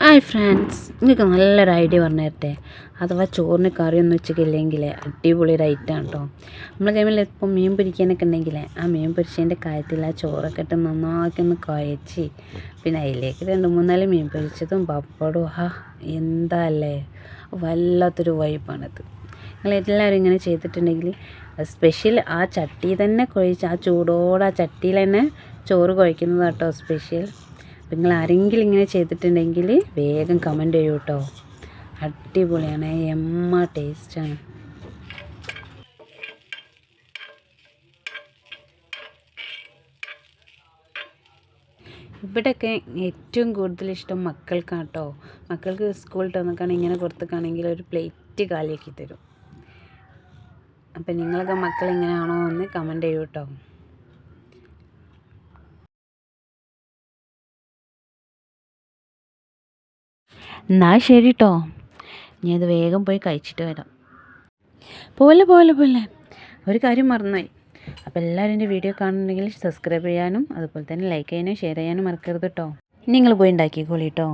Hi friends നിങ്ങൾക്ക് നല്ലൊരു idea പറഞ്ഞു തരട്ടെ? അഥവാ ചോറിന് കറിയൊന്നും ഉച്ചയ്ക്കില്ലെങ്കിൽ അടിപൊളി ഐറ്റമാണ് കേട്ടോ നമ്മളെ കൈമിൽ ഇപ്പം മീൻ പൊരിക്കാനൊക്കെ ഉണ്ടെങ്കിൽ ആ മീൻ പൊരിച്ചതിന്റെ കാര്യത്തിൽ ആ ചോറൊക്കെ ഇട്ട് നന്നാക്കി ഒന്ന് കുഴച്ച് പിന്നെ അതിലേക്ക് രണ്ട് മൂന്നാൽ മീൻ പൊരിച്ചതും പപ്പടവും ആ എന്താ അല്ലേ വല്ലാത്തൊരു വൈബാണത് നിങ്ങളെല്ലാവരും ഇങ്ങനെ ചെയ്തിട്ടുണ്ടെങ്കിൽ സ്പെഷ്യൽ ആ ചട്ടി തന്നെ കുഴച്ച് ആ ചൂടോടെ ആ ചട്ടിയിൽ തന്നെ ചോറ് കുഴക്കുന്നത് സ്പെഷ്യൽ നിങ്ങൾ ആരെങ്കിലും ഇങ്ങനെ ചെയ്തിട്ടുണ്ടെങ്കിൽ വേഗം കമന്റ് ചെയ്യൂ കേട്ടോ അടിപൊളിയാണ് എമ്മ ടേസ്റ്റാണ് ഇവിടെയൊക്കെ ഏറ്റവും കൂടുതൽ ഇഷ്ടം മക്കൾക്കാണ് കേട്ടോ മക്കൾക്ക് സ്കൂളിൽ വന്നൊക്കെയാണ് ഇങ്ങനെ കൊടുത്തേക്കാണെങ്കിൽ ഒരു പ്ലേറ്റ് കാലിയാക്കി തരും. അപ്പം നിങ്ങളൊക്കെ മക്കൾ ഇങ്ങനെയാണോ എന്ന് കമന്റ് ചെയ്യൂ കേട്ടോ എന്നാ ശരി കേട്ടോ ഞാൻ ഇത് വേഗം പോയി കഴിച്ചിട്ട് വരാം. പോലെ പോലെ പോലെ. ഒരു കാര്യം മറന്നുപോയി. അപ്പോൾ എല്ലാവരും എന്റെ വീഡിയോ കാണുന്നുണ്ടെങ്കിൽ സബ്സ്ക്രൈബ് ചെയ്യാനും അതുപോലെ തന്നെ ലൈക്ക് ചെയ്യാനും ഷെയർ ചെയ്യാനും മറക്കരുത് കേട്ടോ നിങ്ങൾ പോയി ഉണ്ടാക്കിക്കോളി കേട്ടോ